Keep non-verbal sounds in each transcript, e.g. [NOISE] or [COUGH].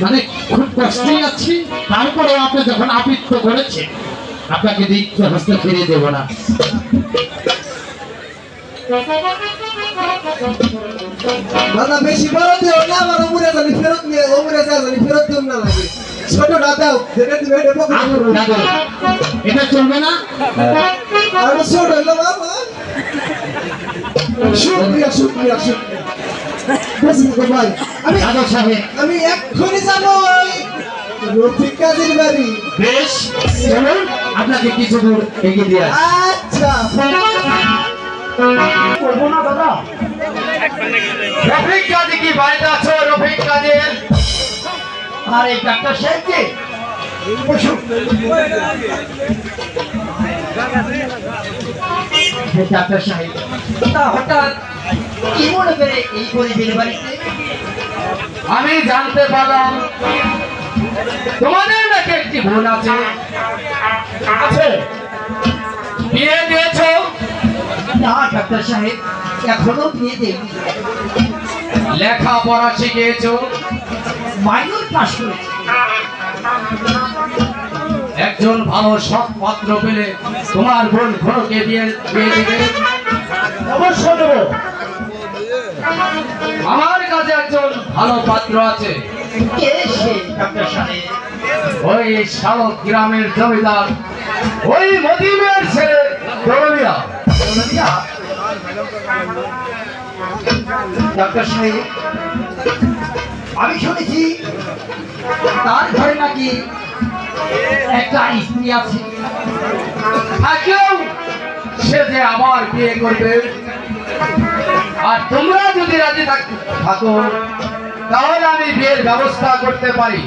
মানে খুব কষ্টে আছি তারপরে আপনি যখন আবৃত্ত করেছেন আপনাকে দিকতে হস্তে ফিরিয়ে দেবো না। দাদা বেশি বড় দিও না আমার উমরে জানি ফেরত নিয়ে উমরে যা জানি ফেরত দিও না লাগে। ছোটটা দাও যেটা দিবে এটা পকেটে আহ, ভরো। দাদু, এটা চলবে না? আর ছোট হলো বাবা। শুক্রিয়া শুক্রিয়া শুক্রিয়া। আমি দাদু সাহেব। আমি এক্ষুনি যাব ওই রফিক কাজীর বাড়ি। বেশ চলুন আপনাকে কিছু দূর এগিয়ে দিয়ে আচ্ছা। করব না দাদা? রফিক কাজী কি বাড়িতে আছো? রফিক কাজী আর এই ডাক্তার সাহেব কে? ডাক্তার সাহেব। হঠাৎ কি মনে করে এই গরিবের বাড়িতে আমি জানতে পারলাম তোমাদের নাকি একটি বোন আছে। আছে। বিয়ে দিয়েছ? না ডাক্তার সাহেব এখনও বিয়ে দেয়নি। লেখাপড়া শিখিয়েছো? মাইনর পাস করেছে। একজন ভালো সৎ পাত্র পেলে তোমার বোন ঘরকে দিয়ে বিয়ে দিবে। অবশ্যই দেব। আমার কাছে একজন ভালো পাত্র আছে। ডাক্তার ওই শালক গ্রামের জমিদার। ওই মদিমের ছেলে ডাক্তার সাহেব আমি শুনেছি তার ঘরে নাকি একটা স্ত্রী আছে। থাকেও সে যে আবার বিয়ে করবে আর তোমরা যদি রাজি থাক- তাহলে আমি বিয়ের ব্যবস্থা করতে পারি।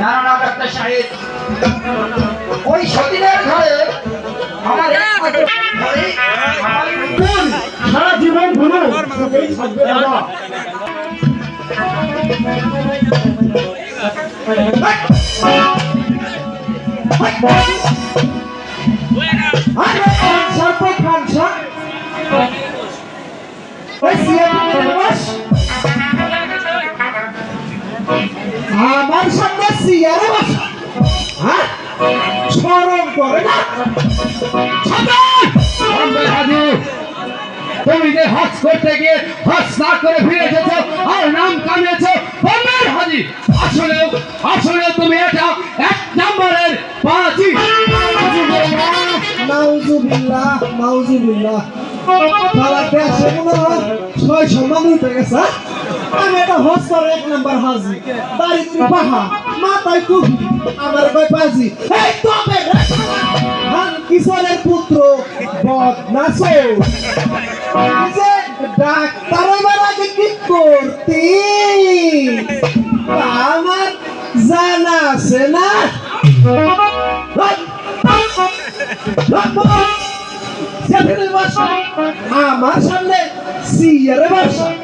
না না না ডাক্তার সাহেব ওই সতীনের ঘরে আমার একমাত্র ঘরে আমার বোন সারা জীবন এই আমার সামনে সিয়ারে বস। হ্যাঁ? শরম করে না? তুমি যে হজ করতে গিয়ে হজ না করে ফিরে এসেছ আর নাম কামিয়েছো বম্বের হাজি। আসলে আসলে তুমি এটা এক নম্বরের পাঁচই নাউজুবিল্লাহ নাউজুবিল্লাহ। তারা দেশে মনে হয় ছয় সম্মান উঠে গেছে আমি এটা হস্তার এক নাম্বার হাজি। দারিদ্র পাহা মাথায় টুপি আমার কয় পাজি। এই তবে হান কিশোরের পুত্র বদনাসো যে ডাক্তার এবার আগে কি করতি? আমার জানা আছে না। আমার সামনে সিয়ারে বসা। হাজি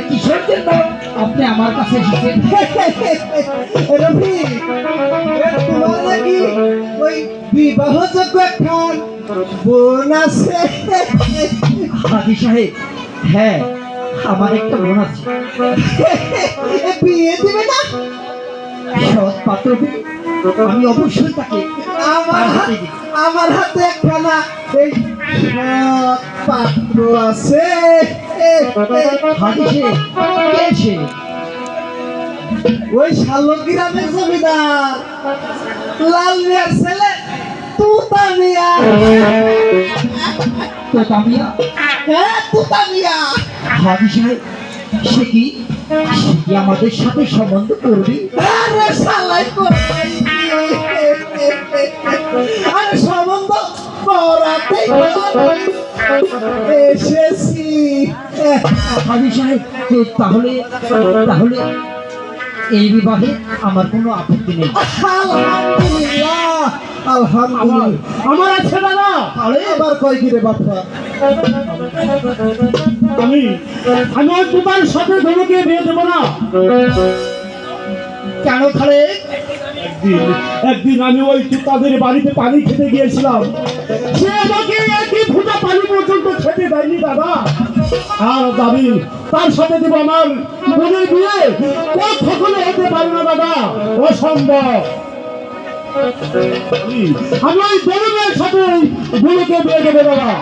কিসের জন্য আপনি আমার কাছে এসেছেন। [LAUGHS] রফি তোমার নাকি ওই বিবাহযোগ্য খান বোন আছে? হাজি সাহেব হ্যাঁ আমার একটা বোন আছে। বিয়ে দিবে না? সৎ পাত্র পেলে আমি অবশ্যই তাকে আমার হাতে হাতে আমার হাতে একখানা এই পাত্র আছে। ওই শালক গ্রামের জমিদার লাল মিয়ার ছেলে তুতা মিয়া। তো তামিয়া হ্যাঁ তুতা মিয়া। হাজি সাহেব সে কি? কি আমাদের সাথে সম্বন্ধ করবে? আরে শালাই করবে। আরে সম্বন্ধ এসেছি। হাজি সাহেব তাহলে তাহলে এই বিবাহে আমার কোনো আপত্তি নেই। আলহামদুলিল্লাহ। আলহামদুলিল্লাহ। আমার আছে দাদা এবার কয় কি রে বাপ্পা আমি আমি ওই তোমার সাথে ধনুকে বিয়ে দেবো না। কেন খালে? একদিন একদিন আমি ওই তাদের বাড়িতে পানি খেতে গিয়েছিলাম। সে আমাকে একই ফুটা পানি পর্যন্ত খেতে দেয়নি দাদা। আর দাবি, তার সাথে দেব আমার বোনের বিয়ে। কখনো হতে পারে না দাদা, অসম্ভব। আমি- ওই বেরুনের সাথে বোনকে বিয়ে দেবো দাদা।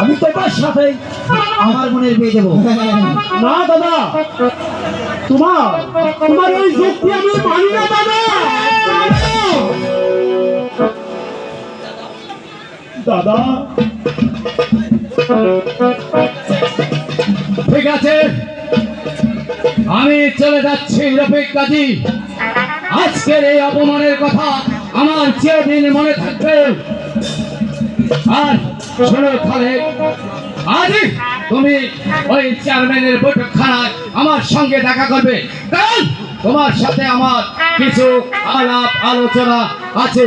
আমি তোমার সাথে আমার বোনের বিয়ে দেবো। না, দাদা। তোমার তোমার ওই যুক্তি আমি না দাদা। দাদা। ঠিক আছে। আমি চলে যাচ্ছি, রফিক কাজী। আজকের এই অপমানের কথা আমার চিরদিন মনে থাকবে। আর শোনো খালে আজই তুমি ওই চেয়ারম্যানের বৈঠকখানায় আমার সঙ্গে দেখা করবে। কারণ তোমার সাথে আমার কিছু আলাপ আলোচনা আছে।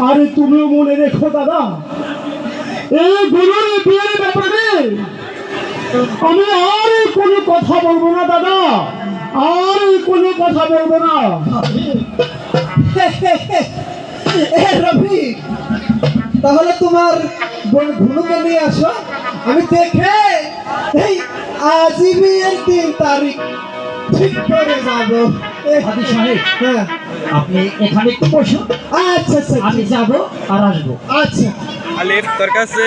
আরে তুমিও মনে রেখো দাদা। এই গুরুর বিয়ের ব্যাপারে আমি আর কোনো কথা বলব না দাদা। আর কোনো কথা বলব না। [LAUGHS] রবি তাহলে তোমার বোন নিয়ে আসো। আমি দেখে এই আজই বিয়ের তিন তারিখ ঠিক করে যাব। সাহেব হ্যাঁ। আপনি এখানে একটু বসুন। আচ্ছা আচ্ছা। আমি যাব আর আসব। আচ্ছা। আলিফ তোর কাছে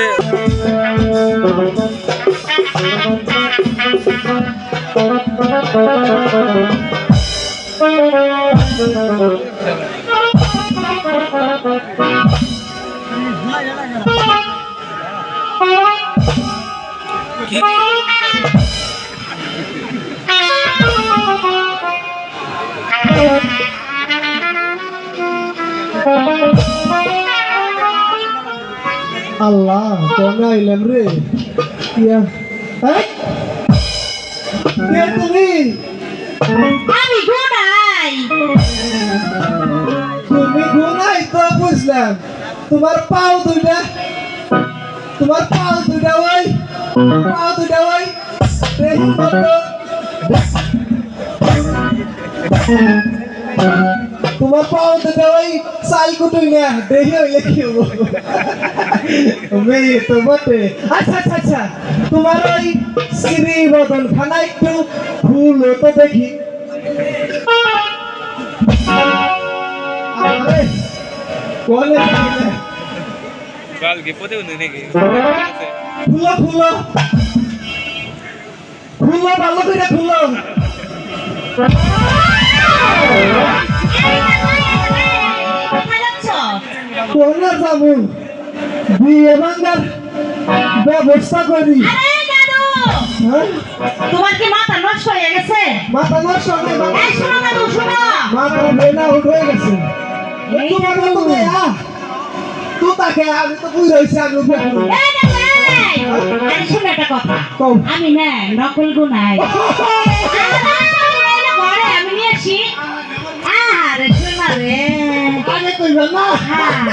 আল্লাহ কেমন আইলাম রে ইয়া এই! কে তুমি আমি গোনাই তুমি গুনাই তো বুঝলাম তোমার পাও দুইটা তোমার পাও দুইটা ওই পাও দুইটা ওই দেখি কত তোমার পাও দুইটা ওই চাল কুটুই না দেখি হইলে কি হব? মেয়ে তো বটে। আচ্ছা আচ্ছা আচ্ছা। তোমার ওই শ্রী বদন খানা একটু ফুল তো দেখি। কোনে নাকি? ভালো করে খুলো কোনে যাব বিয়ে ভাঙ্গার ব্যবস্থা করি। আরে হ্যাঁ? তোমার কি মাথা নষ্ট হয়ে গেছে? মাথা নষ্ট হয়ে গেছে। শোনো দাদু শোনো। মাথা বেনা উঠ হয়ে গেছে। তোমার। মতো তাকে আমি তো বুঝে হয়েছি আমি। উঠে! আরে শোনো একটা কথা। আমি না নকল গুনাই। ঘরে আমি নিয়ে আসি। আরে শোনা রে। না। হ্যাঁ।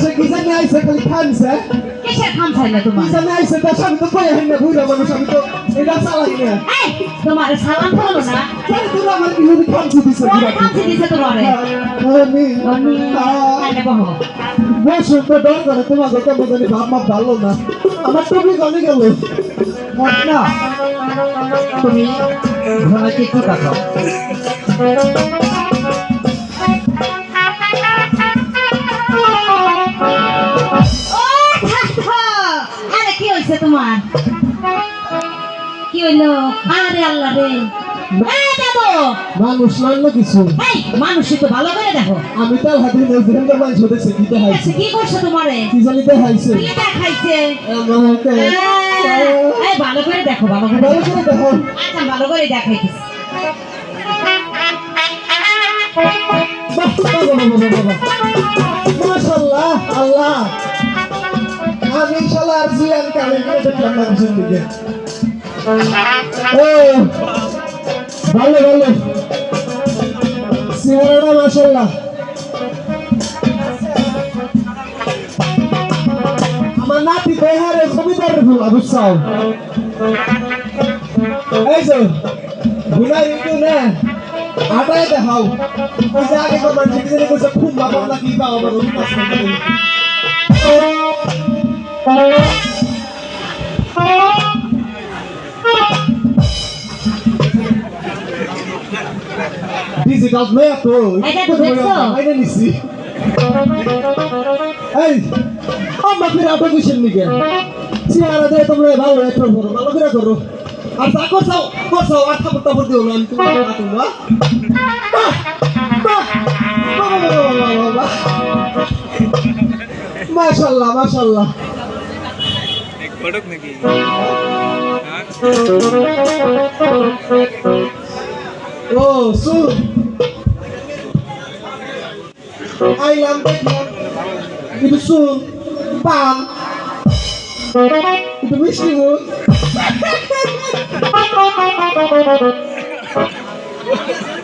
দেশে কি জানি আইসে খালি খানছে কিসের খাম চাইলে তোমার কি জানি আইসে দেশে আমি তো কই হাই না বুঝলাম মানুষ আমি তো এটা চালাই না এই তোমার সালাম করল না তাই তোর আমার কি যদি খানছি দিছে খামছে দিছে তোমারে আমি আমি আরে বহ বসুন তো ডর করে তোমার কথা বোঝানি ভাব মাপ ভালো না আমার টুপি গলে গেল না তুমি ঘোড়াকে একটু দেখাও হইল? আরে আল্লাহ রে। মানুষ নান্য কিছু। মানুষই তো ভালো করে দেখো। আমি তার হাতে নজরুলের মানুষ হতেছে কি দেখাইছে? কি করছ তোমারে? কি জানি দেখাইছে। কি দেখাইছে? এই ভালো করে দেখো ভালো করে ভালো করে দেখো। আচ্ছা ভালো করে। মাশাআল্লাহ, আল্লাহ। আমি ইনশাল্লাহ আর জিয়ান কালে দেখলাম মানুষের দিকে। ও ভালো ভালো সিঙ্গারাটা মাশাআল্লাহ আমার নাতি বেহারে জমিদারের ভুলা বুঝছাও এই যে ভুলাই রিটু না আটাই দেখাও ওই যে আগে তো মানুষ কি কইছে খুব ডিজিটাল মেয়ে তো এটা তো দেখছ? আইনে নিছি এই আমরা ফিরে আটো কিসের নিকে চেহারা দিয়ে তোমরা ভালো একটা করো ভালো করে করো আর তা করছ করছ আর থাপড় টাপড় দিও না আমি তোমার না বাহ। মাশাল্লাহ মাশাল্লাহ এক নাকি ও শুন আইলাম দেখলাম কিন্তু শুন পান। একটু মিষ্টি মুখ। আমি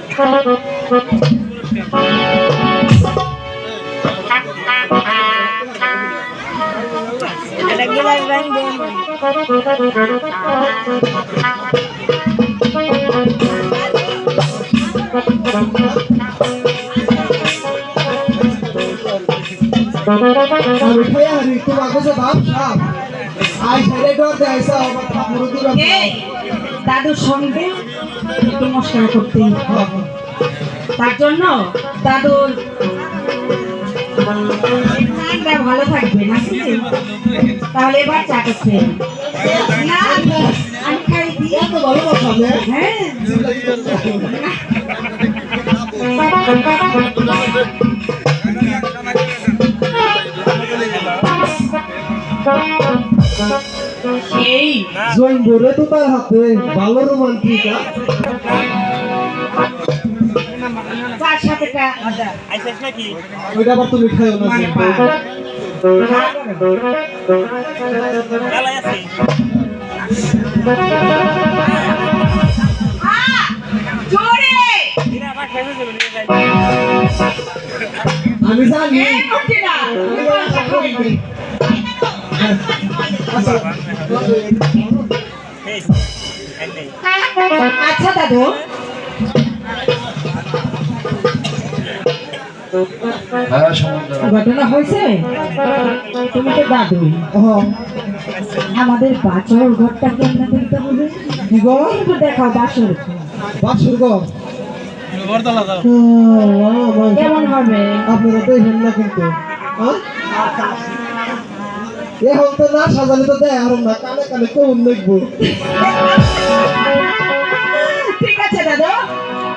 [LAUGHS] খাইয়া থাপড় দিবা এই দাদুর সঙ্গে একটু মস্কারা করতেই। তার জন্য দাদুর মনটা ভালো থাকবে নাকি তাহলে এবার খেয়ে না আমি খাই দিই এত ভালোবাসা নে হ্যাঁ। এই জৈন বলে তো তার হাতে ভালো রোমান্টিক তার সাথে কা- আইসিস নাকি? ওইটা আবার তুমি খাইও না মানে জৈন। বউ। গালাই ঘটনা হয়েছে? তুমি তো দাদু। আমাদের বাছর ঘরটা কেমন দেখতে হবে? কি দেখাও বাসর। বাসুর গো। বরতলা যাও কেমন হবে? আপনারা দেখেন না কিন্তু। হ্যাঁ? এখন তো না সাজালে তো দেয় আর না কানে কানে কোন দেখব। ঠিক আছে দাদু।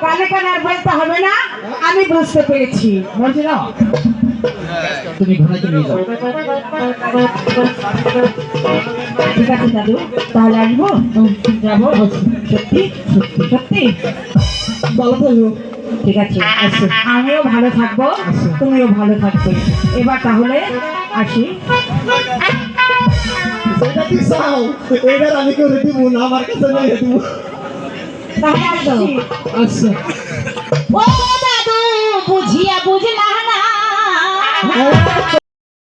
কানে কানে আর বলতে হবে না আমি বুঝতে পেরেছি। বলছি না তুমি ঘোড়াকে নিয়ে যাও। ঠিক আছে দাদু তাহলে আসব? যাব। সত্যি সত্যি সত্যি। ভালো থাকব ঠিক আছে আমিও ভালো থাকব তুমিও ভালো থাকবে। এবার তাহলে আসি। কি চাও? এবার আমি করে দিব না আমার কাছে নিয়ে দিব। আচ্ছা ও দাদু বুঝিয়া বুঝলা না।